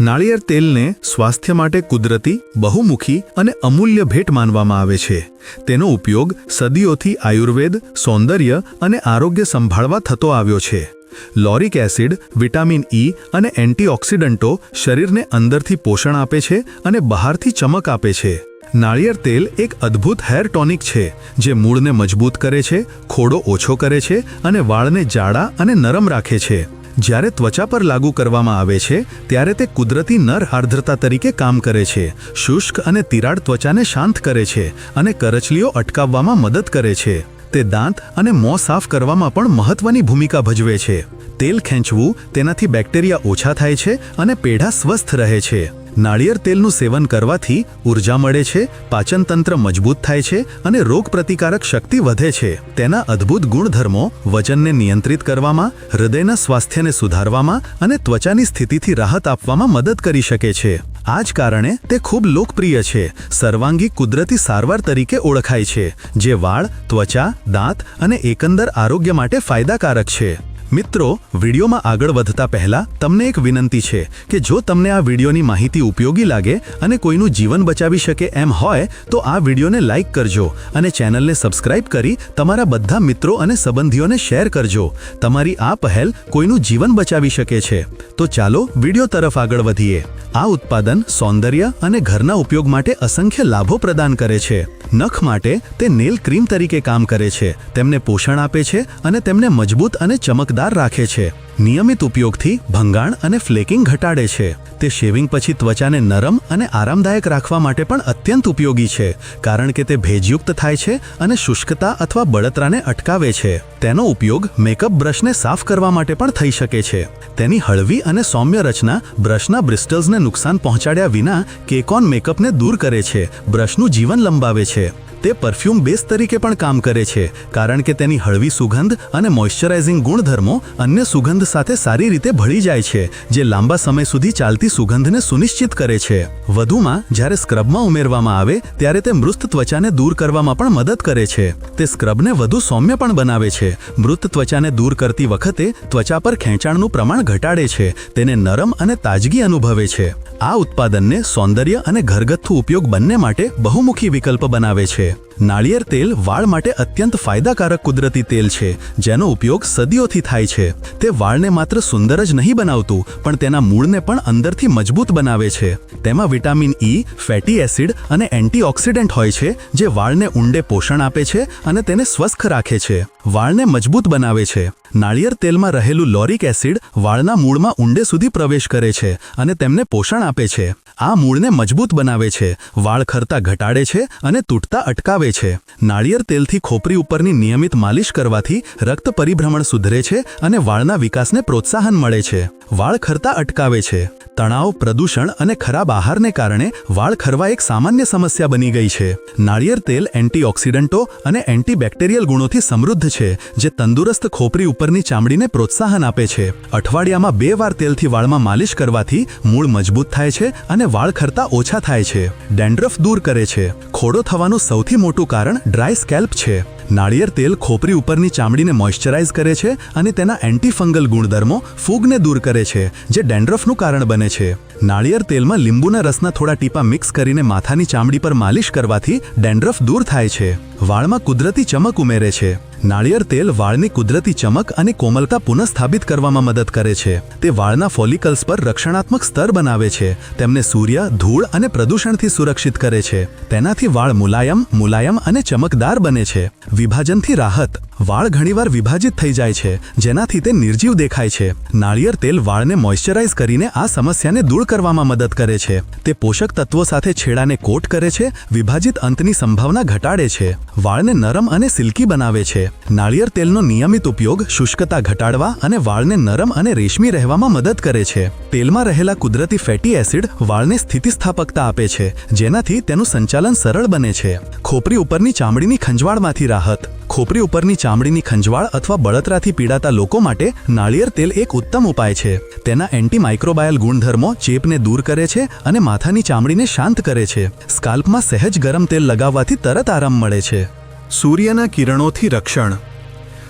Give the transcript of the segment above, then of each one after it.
નાળિયેર તેલને સ્વાસ્થ્ય માટે કુદરતી, બહુમુખી અને અમૂલ્ય ભેટ માનવામાં આવે છે. તેનો ઉપયોગ સદીઓથી આયુર્વેદ, સૌંદર્ય અને આરોગ્ય સંભાળવા થતો આવ્યો છે. લોરિક એસિડ, વિટામિન ઈ અને એન્ટીઓક્સિડન્ટો શરીરને અંદરથી પોષણ આપે છે અને બહારથી ચમક આપે છે. નાળિયેર તેલ એક અદ્ભુત હેર ટોનિક છે, જે મૂળને મજબૂત કરે છે, ખોડો ઓછો કરે છે અને વાળને જાડા અને નરમ રાખે છે. જ્યારે ત્વચા પર લાગુ કરવામાં આવે છે, ત્યારે તે કુદરતી નર આર્દ્રતા તરીકે કામ કરે છે, શુષ્ક અને તિરાડ ત્વચાને શાંત કરે છે અને કરચલીઓ અટકાવવામાં મદદ કરે છે. તે દાંત અને મોં સાફ કરવામાં પણ મહત્વની ભૂમિકા ભજવે છે. તેલ ખેંચવું તેનાથી બેક્ટેરિયા ઓછા થાય છે અને પેઢા સ્વસ્થ રહે છે. નાળિયેર તેલનું સેવન કરવાથી ઊર્જા મળે છે પાચનતંત્ર મજબૂત થાય છે અને રોગ પ્રતિકારક શક્તિ વધે છે. તેના અદ્ભુત ગુણધર્મો વજનને નિયંત્રિત કરવામાં, હૃદયના સ્વાસ્થ્યને સુધારવામાં અને ત્વચાની સ્થિતિથી રાહત આપવામાં મદદ કરી શકે છે. આ જ કારણે તે ખૂબ લોકપ્રિય છે. સર્વાંગી કુદરતી સારવાર તરીકે ઓળખાય છે, જે વાળ, ત્વચા, દાંત અને એકંદર આરોગ્ય માટે ફાયદાકારક છે. મિત્રો, વિડીયોમાં આગળ વધતા પહેલા તમને એક વિનંતી છે કે જો તમને આ વિડીયોની માહિતી ઉપયોગી લાગે અને કોઈનું જીવન બચાવી શકે એમ હોય, તો આ વિડીયોને લાઇક કરજો અને ચેનલને સબસ્ક્રાઇબ કરી તમારા બધા મિત્રો અને સંબંધીઓને શેર કરજો. તમારી આ પહેલ કોઈનું જીવન બચાવી શકે છે. તો ચાલો વીડિયો તરફ આગળ વધીએ. આ ઉત્પાદન સૌંદર્ય અને ઘરના ઉપયોગ માટે અસંખ્ય લાભો પ્રદાન કરે છે. નખ માટે તે નેલ ક્રીમ તરીકે કામ કરે છે. તેમને પોષણ આપે છે અને તેમને મજબૂત અને ચમકદાર રાખે છે. નિયમિત ઉપયોગથી ભંગાણ અને ફ્લેકિંગ ઘટાડે છે. તે શેવિંગ પછી ત્વચાને નરમ અને આરામદાયક રાખવા માટે પણ અત્યંત ઉપયોગી છે, કારણ કે તે ભેજયુક્ત થાય છે અને શુષ્કતા અથવા બળતરાને અટકાવે છે. તેનો ઉપયોગ મેકઅપ બ્રશને સાફ કરવા માટે પણ થઈ શકે છે. તેની હળવી અને સૌમ્ય રચના બ્રશના બ્રિસ્ટલ્સને નુકસાન પહોંચાડ્યા વિના કેકોન મેકઅપને દૂર કરે છે, બ્રશનું જીવન લંબાવે છે. તે પરફ્યુમ બેઝ તરીકે પણ કામ કરે છે, કારણ કે તેની હળવી સુગંધ અને મોઇશ્ચરાઇઝિંગ ગુણધર્મો અન્ય સુગંધ સાથે સારી રીતે ભળી જાય છે, જે લાંબા સમય સુધી ચાલતી સુગંધને સુનિશ્ચિત કરે છે. વધુમાં, જ્યારે સ્ક્રબમાં ઉમેરવામાં આવે, ત્યારે તે મૃત ત્વચાને દૂર કરવામાં પણ મદદ કરે છે. તે સ્ક્રબને વધુ સૌમ્ય પણ બનાવે છે. મૃત ત્વચાને દૂર કરતી વખતે ત્વચા પર ખેંચાણનું પ્રમાણ ઘટાડે છે, તેને નરમ અને તાજગી અનુભવે છે. આ ઉત્પાદનને સૌંદર્ય અને ઘરગથ્થુ ઉપયોગ બંને માટે બહુમુખી વિકલ્પ બનાવે છે. નાળિયેર તેલ વાળ માટે અત્યંત ફાયદાકારક કુદરતી તેલ છે, જેનો ઉપયોગ સદીઓથી થાય છે. તે વાળને માત્ર સુંદર જ નહીં બનાવતું, પણ તેના મૂળને પણ અંદરથી મજબૂત બનાવે છે. તેમાં વિટામિન ઈ ફેટી એસિડ અને એન્ટીઓક્સિડન્ટ હોય છે, જે વાળને ઊંડે પોષણ આપે છે અને તેને સ્વસ્થ રાખે છે. વાળને મજબૂત બનાવે છે. નાળિયેર તેલમાં રહેલું લોરિક એસિડ વાળના મૂળમાં ઊંડે સુધી પ્રવેશ કરે છે અને તેમને પોષણ આપે છે. આ મૂળને મજબૂત બનાવે છે, વાળ ખરતા ઘટાડે છે અને તૂટતા અટકાવે છે. નાળિયેર તેલથી ખોપરી ઉપરની નિયમિત માલિશ કરવાથી રક્ત પરિભ્રમણ સુધરે છે અને વાળના વિકાસને પ્રોત્સાહન મળે છે. વાળ ખરતા અટકાવે છે. તણાવ, પ્રદૂષણ અને ખરાબ આહારને કારણે વાળ ખરવા એક સામાન્ય સમસ્યા બની ગઈ છે. નાળિયેર તેલ એન્ટીઓક્સિડન્ટો અને એન્ટીબેક્ટેરિયલ ગુણોથી સમૃદ્ધ છે, જે તંદુરસ્ત ખોપરી ઉપરની ચામડીને પ્રોત્સાહન આપે છે. અઠવાડિયામાં બે વાર તેલથી વાળમાં માલિશ કરવાથી મૂળ મજબૂત થાય છે અને વાળ ખરતા ઓછા થાય છે. ડેન્ડ્રફ દૂર કરે છે. ખોડો થવાનું સૌથી મોટું કારણ ડ્રાય સ્કેલ્પ છે. નાળિયેર તેલ ખોપરી ઉપરની ચામડીને મોઇશ્ચરાઇઝ કરે છે અને તેના એન્ટીફંગલ ગુણધર્મો ફૂગને દૂર કરે છે, જે ડેન્ડ્રફનું કારણ બને છે. નાળિયેર તેલમાં લીંબુના રસના થોડા ટીપા મિક્સ કરીને માથાની ચામડી પર માલિશ કરવાથી ડેન્ડ્રફ દૂર થાય છે. વાળમાં કુદરતી ચમક ઉમેરે છે. નાળિયેર તેલ વાળની કુદરતી ચમક અને કોમલતા પુનઃસ્થાપિત કરવામાં મદદ કરે છે. તે વાળના ફોલિકલ્સ પર રક્ષણાત્મક સ્તર બનાવે છે. તેમને સૂર્ય, ધૂળ અને પ્રદૂષણથી સુરક્ષિત કરે છે. તેનાથી વાળ મુલાયમ મુલાયમ અને ચમકદાર બને છે. વિભાજનથી રાહત વાળ ઘણીવાર વિભાજિત થઈ જાય છે, જેનાથી તે નિર્જીવ દેખાય છે. નાળિયેર તેલ વાળને મોઇશ્ચરાઇઝ કરીને આ સમસ્યાને દૂર કરવામાં મદદ કરે છે. તે પોષક તત્વો સાથે છેડાને કોટ કરે છે, વિભાજિત અંતની સંભાવના ઘટાડે છે. વાળને નરમ અને સિલ્કી બનાવે છે. નાળિયેર તેલનો નિયમિત ઉપયોગ શુષ્કતા ઘટાડવા અને વાળને નરમ અને રેશમી રહેવામાં મદદ કરે છે. તેલમાં રહેલા કુદરતી ફેટી એસિડ વાળને સ્થિતિસ્થાપકતા આપે છે, જેનાથી તેનું સંચાલન સરળ બને છે. ખોપરી ઉપરની ચામડીની ખંજવાળમાંથી રાહત. ખોપરી ઉપરની ચામડીની ખંજવાળ અથવા બળતરાથી પીડાતા લોકો માટે નાળિયેર તેલ એક ઉત્તમ ઉપાય છે. તેના એન્ટીમાઇક્રોબાયલ ગુણધર્મો ચેપને દૂર કરે છે અને માથાની ચામડીને શાંત કરે છે. સ્કાલ્પમાં સહેજ ગરમ તેલ લગાવવાથી તરત આરામ મળે છે. સૂર્યના કિરણોથી રક્ષણ.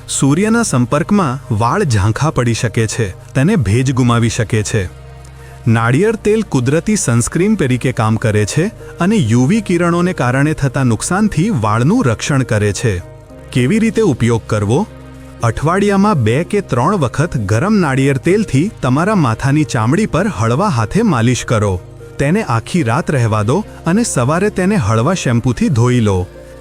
સૂર્યના સંપર્કમાં વાળ ઝાંખા પડી શકે છે, તેને ભેજ ગુમાવી શકે છે. નાળિયેર તેલ કુદરતી સનસ્ક્રીન તરીકે કામ કરે છે અને યુવી કિરણોને કારણે થતા નુકસાનથી વાળનું રક્ષણ કરે છે. કેવી રીતે ઉપયોગ કરવો? અઠવાડિયામાં બે કે ત્રણ વખત ગરમ નાળિયેર તેલથી તમારા માથાની ચામડી પર હળવા હાથે માલિશ કરો. તેને આખી રાત રહેવા દો અને સવારે તેને હળવા શેમ્પૂથી ધોઈ લો.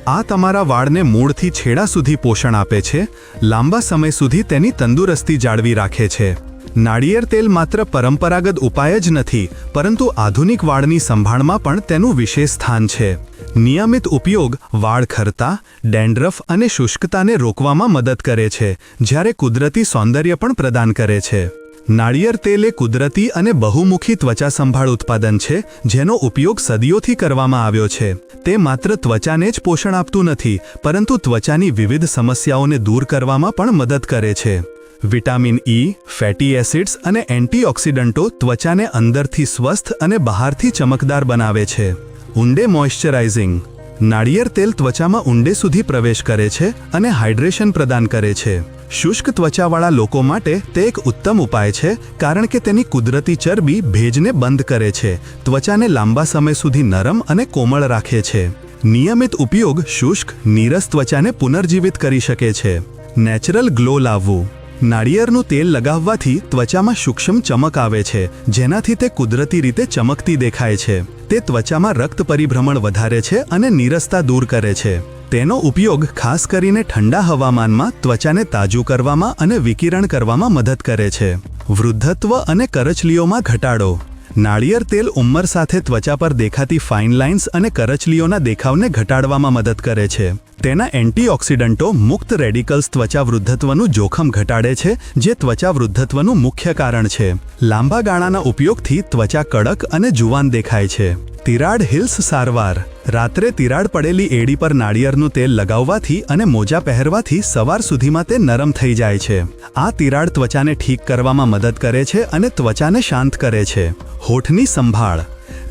આ તમારા વાળને મૂળથી છેડા સુધી પોષણ આપે છે, લાંબા સમય સુધી તેની તંદુરસ્તી જાળવી રાખે છે. નાળિયેર તેલ માત્ર પરંપરાગત ઉપાય જ નથી, પરંતુ આધુનિક વાળની સંભાળમાં પણ તેનું વિશેષ સ્થાન છે. નિયમિત ઉપયોગ વાળ ખરતા, ડેન્ડ્રફ અને શુષ્કતાને રોકવામાં મદદ કરે છે, જ્યારે કુદરતી સૌંદર્ય પણ પ્રદાન કરે છે. નાળિયેર તેલ એ કુદરતી અને બહુમુખી ત્વચા સંભાળ ઉત્પાદન છે, જેનો ઉપયોગ સદીઓથી કરવામાં આવ્યો છે. તે માત્ર ત્વચાને જ પોષણ આપતું નથી, પરંતુ ત્વચાની વિવિધ સમસ્યાઓને દૂર કરવામાં પણ મદદ કરે છે. વિટામિન ઈ ફેટી એસિડ્સ અને એન્ટીઓક્સિડન્ટો ત્વચાને અંદરથી સ્વસ્થ અને બહારથી ચમકદાર બનાવે છે. ઊંડે મોઇશ્ચરાઇઝિંગ. નાળિયેર તેલ ત્વચામાં ઊંડે સુધી પ્રવેશ કરે છે અને હાઇડ્રેશન પ્રદાન કરે છે. શુષ્ક ત્વચાવાળા લોકો માટે તે એક ઉત્તમ ઉપાય છે, કારણ કે તેની કુદરતી ચરબી ભેજને બંધ કરે છે, ત્વચાને લાંબા સમય સુધી નરમ અને કોમળ રાખે છે. નિયમિત ઉપયોગ શુષ્ક, નીરસ ત્વચાને પુનર્જીવિત કરી શકે છે. નેચરલ ગ્લો લાવવું. નાળિયેરનું તેલ લગાવવાથી ત્વચામાં સૂક્ષ્મ ચમક આવે છે, જેનાથી તે કુદરતી રીતે ચમકતી દેખાય છે. તે ત્વચામાં રક્ત પરિભ્રમણ વધારે છે અને નીરસતા દૂર કરે છે. તેનો ઉપયોગ ખાસ કરીને ઠંડા હવામાનમાં ત્વચાને તાજું કરવામાં અને વિકિરણ કરવામાં મદદ કરે છે. વૃદ્ધત્વ અને કરચલીઓમાં ઘટાડો નાળિયેર તેલ ઉંમર સાથે ત્વચા પર દેખાતી ફાઇન લાઇન્સ અને કરચલીઓના દેખાવને ઘટાડવામાં મદદ કરે છે. તેના એન્ટીઓક્સિડન્ટો મુક્ત રેડિકલ્સ ત્વચા વૃદ્ધત્વનું જોખમ ઘટાડે છે, જે ત્વચા વૃદ્ધત્વનું મુખ્ય કારણ છે. લાંબા ગાળાના ઉપયોગથી ત્વચા કડક અને જુવાન દેખાય છે. તિરાડ હિલ્સ સારવાર રાત્રે તિરાડ પડેલી એડી પર નાળિયેરનું તેલ લગાવવાથી અને મોજા પહેરવાથી સવાર સુધીમાં તે નરમ થઈ જાય છે. આ તિરાડ ત્વચાને ઠીક કરવામાં મદદ કરે છે અને ત્વચાને શાંત કરે છે. હોઠની સંભાળ.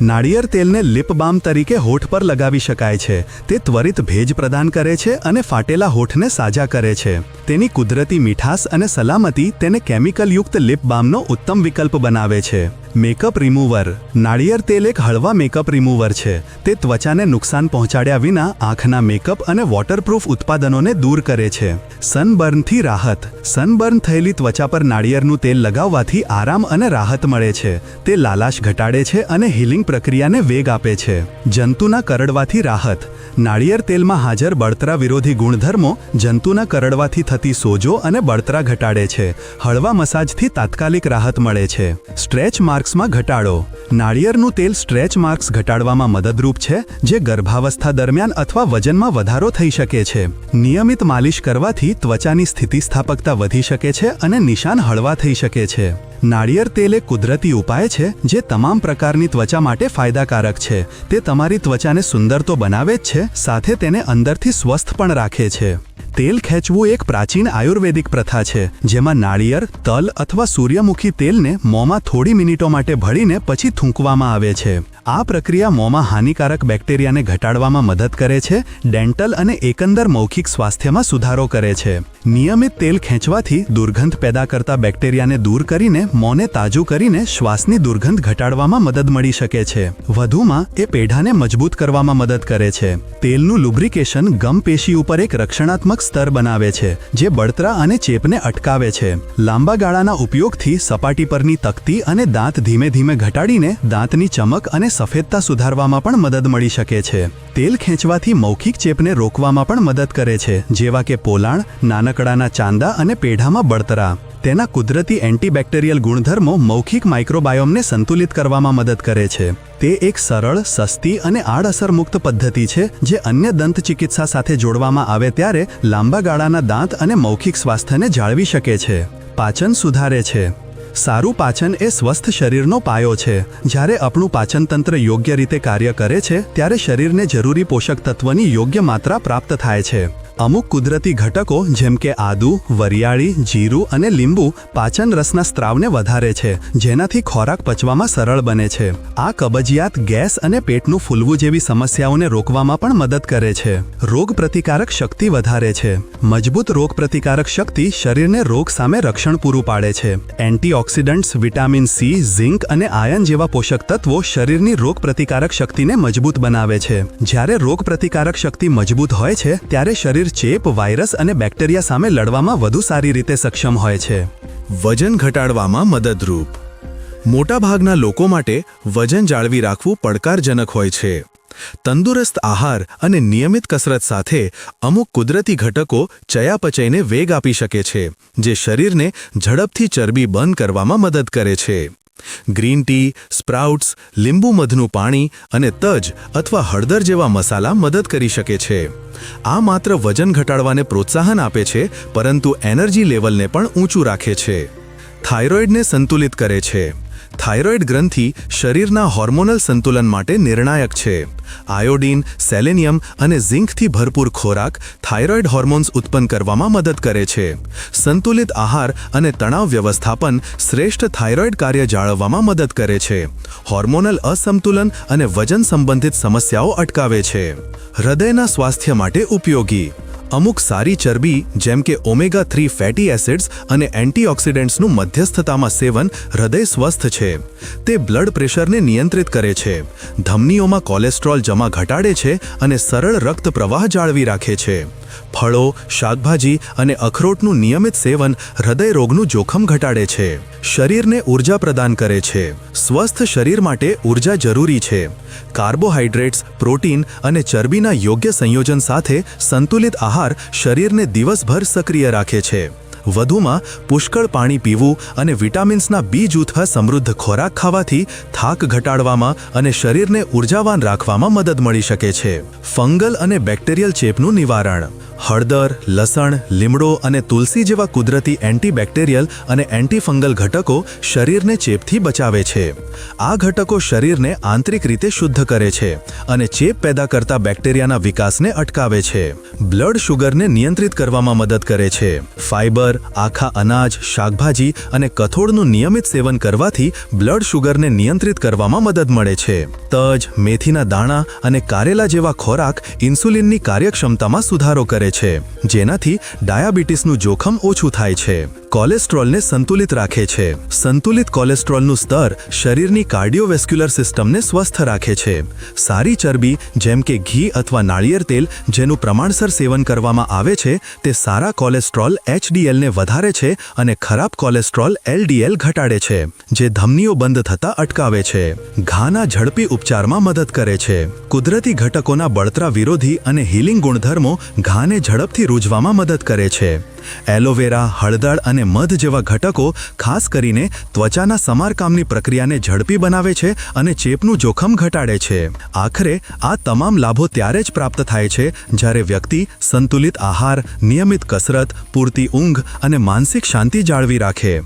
નાળિયેર તેલને લિપ બામ તરીકે હોઠ પર લગાવી શકાય છે. તે ત્વરિત ભેજ પ્રદાન કરે છે અને ફાટેલા હોઠને સાજા કરે છે. તેની કુદરતી મીઠાસ અને સલામતી તેને કેમિકલયુક્ત લિપ બામનો ઉત્તમ વિકલ્પ બનાવે છે. Makeup remover. નાળિયેર તેલ એક હળવા મેકઅપ રિમૂવર છે. તે ત્વચાને નુકસાન પહોંચાડ્યા વિના આંખના મેકઅપ અને વોટરપ્રૂફ ઉત્પાદનોને દૂર કરે છે. સનબર્નથી રાહત. સનબર્ન થયેલી ત્વચા પર નાળિયેરનું તેલ લગાવવાથી આરામ અને રાહત મળે છે. તે લાલાશ ઘટાડે છે અને હિલિંગ પ્રક્રિયાને વેગ આપે છે. જંતુના કરડવાથી રાહત. નાળિયેર તેલમાં હાજર બળતરા વિરોધી ગુણધર્મો જંતુના કરડવાથી થતી સોજો અને બળતરા ઘટાડે છે. હળવા મસાજથી તાત્કાલિક રાહત મળે છે. સ્ટ્રેચ માર્ક્સમાં ઘટાડો. નાળિયેરનું તેલ સ્ટ્રેચ માર્ક્સ ઘટાડવામાં મદદરૂપ છે, જે ગર્ભાવસ્થા દરમિયાન અથવા વજનમાં વધારો થઈ શકે છે. નિયમિત માલિશ કરવાથી ત્વચાની સ્થિતિસ્થાપકતા વધી શકે છે અને નિશાન હળવા થઈ શકે છે. નાળિયેર તેલ એ કુદરતી ઉપાય છે જે તમામ પ્રકારની ત્વચા માટે ફાયદાકારક છે. તે તમારી ત્વચાને સુંદર તો બનાવે જ છે, સાથે તેને અંદરથી સ્વસ્થ પણ રાખે છે. તેલ ખેંચવું એક પ્રાચીન આયુર્વેદિક પ્રથા છે, જેમાં નાળિયેર, તલ અથવા સૂર્યમુખી તેલને મોંમાં થોડી મિનિટો માટે ભળીને પછી થૂંકવામાં આવે છે. આ પ્રક્રિયા મોંમાં હાનિકારક બેક્ટેરિયાને ઘટાડવામાં મદદ કરે છે, ડેન્ટલ અને એકંદર મૌખિક સ્વાસ્થ્યમાં સુધારો કરે છે. નિયમિત તેલ ખેંચવાથી દુર્ગંધ પેદા કરતા બેક્ટેરિયાને દૂર કરીને મોંને તાજું કરીને શ્વાસની દુર્ગંધ ઘટાડવામાં મદદ મળી શકે છે. વધુમાં, એ પેઢાને મજબૂત કરવામાં મદદ કરે છે. તેલનું લુબ્રિકેશન ગમ પેશી ઉપર એક રક્ષણાત્મક સ્તર બનાવે છે, જે બળતરા અને ચેપને અટકાવે છે. લાંબા ગાળાના ઉપયોગથી સપાટી પરની તકતી અને દાંત ધીમે ધીમે ઘટાડીને દાંતની ચમક અને સફેદતા સુધારવામાં પણ મદદ મળી શકે છે. તેલ ખેંચવાથી મૌખિક ચેપને રોકવામાં પણ મદદ કરે છે, જેવા કે પોલાણ, નાનકડાના ચાંદા અને પેઢામાં બળતરા. તેના કુદરતી એન્ટીબેક્ટેરિયલ ગુણધર્મો મૌખિક માઇક્રોબાયોમને સંતુલિત કરવામાં મદદ કરે છે. તે એક સરળ, સસ્તી અને આડઅસર મુક્ત પદ્ધતિ છે, જે અન્ય દંત ચિકિત્સા સાથે જોડવામાં આવે ત્યારે લાંબા ગાળાના દાંત અને મૌખિક સ્વાસ્થ્યને જાળવી શકે છે. પાચન સુધારે છે. સારું પાચન એ સ્વસ્થ શરીરનો પાયો છે. જ્યારે આપણું પાચન તંત્ર યોગ્ય રીતે કાર્ય કરે છે, ત્યારે શરીરને જરૂરી પોષક તત્વની યોગ્ય માત્રા પ્રાપ્ત થાય છે. અમુક કુદરતી ઘટકો, જેમ કે આદુ, વરિયાળી, જીરું અને લીંબુ, પાચન રસના સ્ત્રાવને વધારે છે, જેનાથી ખોરાક પચવામાં સરળ બને છે. આ કબજિયાત ગેસ અને પેટનું ફૂલવું જેવી સમસ્યાઓને રોકવામાં પણ મદદ કરે છે. રોગ પ્રતિકારક શક્તિ વધારે છે. મજબૂત રોગ પ્રતિકારક શક્તિ શરીરને રોગ સામે રક્ષણ પૂરું પાડે છે. Anti antioxidants vitamin C zinc અને આયન જેવા પોષક તત્વો શરીરની રોગ પ્રતિકારક શક્તિને મજબૂત બનાવે છે. જ્યારે રોગ પ્રતિકારક શક્તિ મજબૂત હોય છે, ત્યારે શરીર ચેપ, વાયરસ અને બેક્ટેરિયા સામે લડવામાં વધુ સારી રીતે સક્ષમ હોય છે. વજન ઘટાડવામાં મદદરૂપ. મોટાભાગના લોકો માટે વજન જાળવી રાખવું પડકારજનક હોય છે. તંદુરસ્ત આહાર અને નિયમિત કસરત સાથે અમુક કુદરતી ઘટકો ચયાપચયને વેગ આપી શકે છે, જે શરીરને ઝડપથી ચરબી બંધ કરવામાં મદદ કરે છે. ગ્રીન ટી, સ્પ્રાઉટ્સ, લીંબુ મધનું પાણી અને તજ અથવા હળદર જેવા મસાલા મદદ કરી શકે છે. આ માત્ર વજન ઘટાડવાને પ્રોત્સાહન આપે છે, પરંતુ એનર્જી લેવલને પણ ઊંચું રાખે છે. થાઇરોઇડને સંતુલિત કરે છે. થાઇરોઇડ ગ્રંથિ શરીરના હોર્મોનલ સંતુલન માટે નિર્ણાયક છે. આયોડીન, સેલેનિયમ અને ઝિંકથી ભરપૂર ખોરાક થાઇરોઇડ હોર્મોન્સ ઉત્પન્ન કરવામાં મદદ કરે છે. સંતુલિત આહાર અને તણાવ વ્યવસ્થાપન શ્રેષ્ઠ થાઇરોઇડ કાર્ય જાળવવામાં મદદ કરે છે. હોર્મોનલ અસંતુલન અને વજન સંબંધિત સમસ્યાઓ અટકાવે છે. હૃદયના સ્વાસ્થ્ય માટે ઉપયોગી. અમુક સારી ચરબી, જેમ કે ઓમેગા થ્રી ફેટી એસિડ્સ અને એન્ટીઓક્સિડન્ટ્સનું મધ્યસ્થતામાં સેવન હૃદય સ્વસ્થ છે. તે બ્લડ પ્રેશરને નિયંત્રિત કરે છે. ધમનીઓમાં કોલેસ્ટ્રોલ જમા ઘટાડે છે અને સરળ રક્ત પ્રવાહ જાળવી રાખે છે. ફળો, શાકભાજી અને અખરોટનું નિયમિત સેવન હૃદય રોગનું જોખમ ઘટાડે છે. શરીરને ઊર્જા પ્રદાન કરે છે. સ્વસ્થ શરીર માટે ઊર્જા જરૂરી છે. કાર્બોહાઈડ્રેટ્સ, પ્રોટીન અને ચરબીના યોગ્ય સંયોજન સાથે સંતુલિત આહાર શરીરને દિવસભર સક્રિય રાખે છે. વધુમાં, પુષ્કળ પાણી પીવું અને વિટામિન્સના બી જૂથા સમૃદ્ધ ખોરાક ખાવાથી થાક ઘટાડવામાં અને શરીરને ઉર્જાવાન રાખવામાં મદદ મળી શકે છે. ફંગલ અને બેક્ટેરિયલ ચેપનું નિવારણ. હળદર, લસણ, લીમડો અને તુલસી જેવા કુદરતી એન્ટીબેક્ટેરિયલ અને એન્ટીફંગલ ઘટકો શરીરને ચેપથી બચાવે છે. આ ઘટકો શરીરને આંતરિક રીતે શુદ્ધ કરે છે અને ચેપ પેદા કરતા બેક્ટેરિયાના વિકાસને અટકાવે છે. બ્લડ શુગરને નિયંત્રિત કરવામાં મદદ કરે છે. ફાઇબર આખા અનાજ, શાકભાજી અને કઠોળનું નિયમિત સેવન કરવાથી બ્લડ શુગરને નિયંત્રિત કરવામાં મદદ મળે છે. તજ, મેથીના દાણા અને કારેલા જેવા ખોરાક ઇન્સ્યુલિનની કાર્યક્ષમતામાં સુધારો કરે છે જેનાથી ડાયાબિટીસનું જોખમ ઓછું થાય છે. કોલેસ્ટ્રોલને સંતુલિત રાખે છે. સંતુલિત કોલેસ્ટ્રોલનું સ્તર શરીરની કાર્ડિયોવેસ્ક્યુલર સિસ્ટમને સ્વસ્થ રાખે છે. સારી ચરબી, જેમ કે ઘી અથવા નાળિયેર તેલ, જેનું પ્રમાણસર સેવન કરવામાં આવે છે, તે સારા કોલેસ્ટ્રોલ એચડીએલને વધારે છે અને ખરાબ કોલેસ્ટ્રોલ એલડીએલ ઘટાડે છે, જે ધમનીઓ બંધ થતા અટકાવે છે. ઘાના ઝડપી ઉપચારમાં મદદ કરે છે. કુદરતી ઘટકોના બળતરા વિરોધી અને હીલિંગ ગુણધર્મો ઘાને ઝડપથી રૂજવામાં મદદ કરે છે. એલોવેરા હળદર અને મધ જેવા ઘટકો ખાસ કરીને ત્વચાના સમારકામની પ્રક્રિયાને ઝડપી બનાવે છે અને ચેપનું જોખમ ઘટાડે છે. આખરે, આ તમામ લાભો ત્યારે જ પ્રાપ્ત થાય છે જ્યારે વ્યક્તિ સંતુલિત આહાર, નિયમિત કસરત, પૂરતી ઊંઘ અને માનસિક શાંતિ જાળવી રાખે.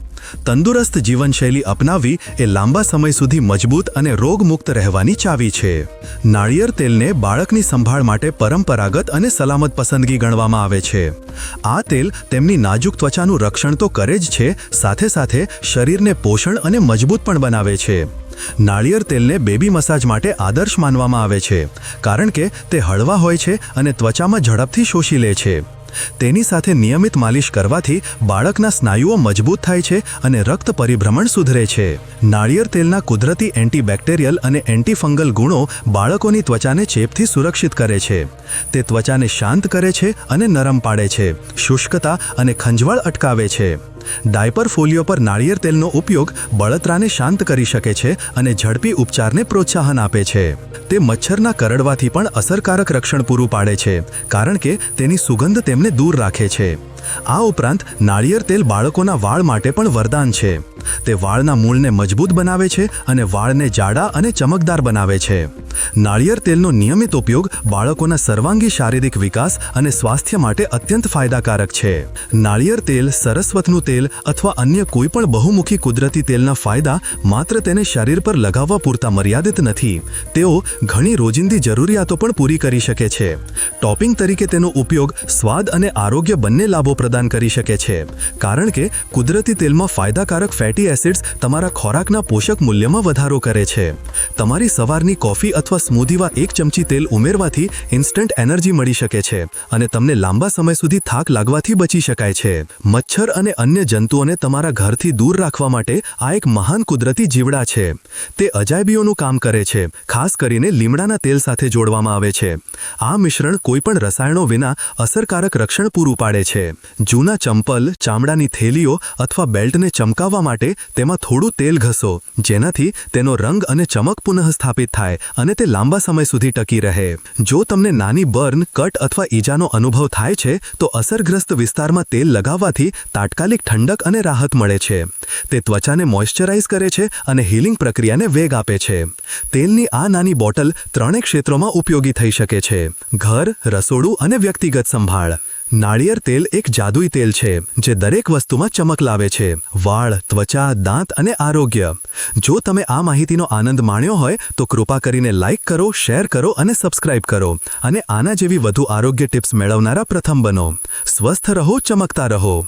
તંદુરસ્ત જીવનશૈલી અપનાવવી એ લાંબા સમય સુધી મજબૂત અને રોગમુક્ત રહેવાની ચાવી છે. નાળિયેર તેલને બાળકની સંભાળ માટે પરંપરાગત અને સલામત પસંદગી ગણવામાં આવે છે. આ તેલ તેમની નાજુક ત્વચાનું રક્ષણ તો કરે જ છે, સાથે સાથે શરીરને પોષણ અને મજબૂત પણ બનાવે છે. નાળિયેર તેલને બેબી મસાજ માટે આદર્શ માનવામાં આવે છે, કારણ કે તે હળવા હોય છે અને ત્વચામાં ઝડપથી શોષી લે છે. તેની સાથે નિયમિત માલિશ કરવાથી બાળકના સ્નાયુઓ મજબૂત થાય છે અને રક્ત પરિભ્રમણ સુધરે છે. નાળિયેર તેલના કુદરતી એન્ટીબેક્ટેરિયલ અને એન્ટીફંગલ ગુણો બાળકોની ત્વચાને ચેપથી સુરક્ષિત કરે છે. તે ત્વચાને શાંત કરે છે અને નરમ પાડે છે, શુષ્કતા અને ખંજવાળ અટકાવે છે. ડાયપર ફોલિયો પર નાળિયેર તેલનો ઉપયોગ બળતરાને શાંત કરી શકે છે અને ઝડપી ઉપચારને પ્રોત્સાહન આપે છે. તે મચ્છરના કરડવાથી પણ અસરકારક રક્ષણ પૂરું પાડે છે, કારણ કે તેની સુગંધ તેમને દૂર રાખે છે. આ ઉપરાંત નાળિયેર તેલ બાળકોના વાળ માટે પણ વરદાન છે. તે વાળના મૂળને મજબૂત બનાવે છે અને વાળને જાડા અને ચમકદાર બનાવે છે. નાળિયેર તેલનો નિયમિત ઉપયોગ બાળકોના સર્વાંગી શારીરિક વિકાસ અને સ્વાસ્થ્ય માટે અત્યંત ફાયદાકારક છે. નાળિયેર તેલ સરસ્વતનું તેલ અથવા અન્ય કોઈ પણ બહુમુખી કુદરતી તેલના ફાયદા માત્ર તેને શરીર પર લગાવવા પૂરતા મર્યાદિત નથી. તેઓ ઘણી રોજિંદી જરૂરિયાતો પણ પૂરી કરી શકે છે. ટોપિંગ તરીકે તેનો ઉપયોગ સ્વાદ અને આરોગ્ય બંને લાભો પ્રદાન કરી શકે છે. કારણ કે કુદરતી તેલમાં ફાયદાકારક ફેટી ફેટી એસિડ્સ તમારા ખોરાકના પોષક મૂલ્યમાં વધારો કરે છે. તમારી સવારની કોફી અથવા સ્મૂધીમાં એક ચમચી તેલ ઉમેરવાથી ઇન્સ્ટન્ટ એનર્જી મળી શકે છે અને તમને લાંબા સમય સુધી થાક લાગવાથી બચી શકાય છે. મચ્છર અને અન્ય જંતુઓને તમારા ઘરથી દૂર રાખવા માટે આ એક મહાન કુદરતી જીવડા છે. તે અજાયબીઓનું કામ કરે છે, ખાસ કરીને લીમડાના તેલ સાથે જોડવામાં આવે છે. આ મિશ્રણ કોઈપણ રસાયણો વિના અસરકારક રક્ષણ પૂરું પાડે છે. જૂના ચંપલ, ચામડાની થેલીઓ અથવા બેલ્ટને ચમકાવવા માટે તેમાં થોડું તેલ ઘસો, જેનાથી તેનો રંગ અને ચમક પુનઃસ્થાપિત થાય અને તે લાંબા સમય સુધી ટકી રહે. જો તમને નાની બર્ન, કટ અથવા ઈજાનો અનુભવ થાય છે, તો અસરગ્રસ્ત વિસ્તારમાં તેલ લગાવવાથી તાત્કાલિક ઠંડક અને રાહત મળે છે. તે ત્વચાને મોઇશ્ચરાઇઝ કરે છે અને હીલિંગ પ્રક્રિયાને વેગ આપે છે. તેલની આ નાની બોટલ ત્રણેય ક્ષેત્રોમાં ઉપયોગી થઈ શકે છે. ઘર, રસોડું અને વ્યક્તિગત સંભાળ. નાળિયેર તેલ એક જાદુઈ તેલ છે, જે દરેક વસ્તુમાં ચમક લાવે છે. વાળ, ત્વચા, દાંત અને આરોગ્ય. જો તમે આ માહિતીનો આનંદ માણ્યો હોય, તો કૃપા કરીને લાઇક કરો, શેર કરો અને સબસ્ક્રાઇબ કરો. અને આના જેવી વધુ આરોગ્ય ટિપ્સ મેળવનારા પ્રથમ બનો. સ્વસ્થ રહો, ચમકતા રહો.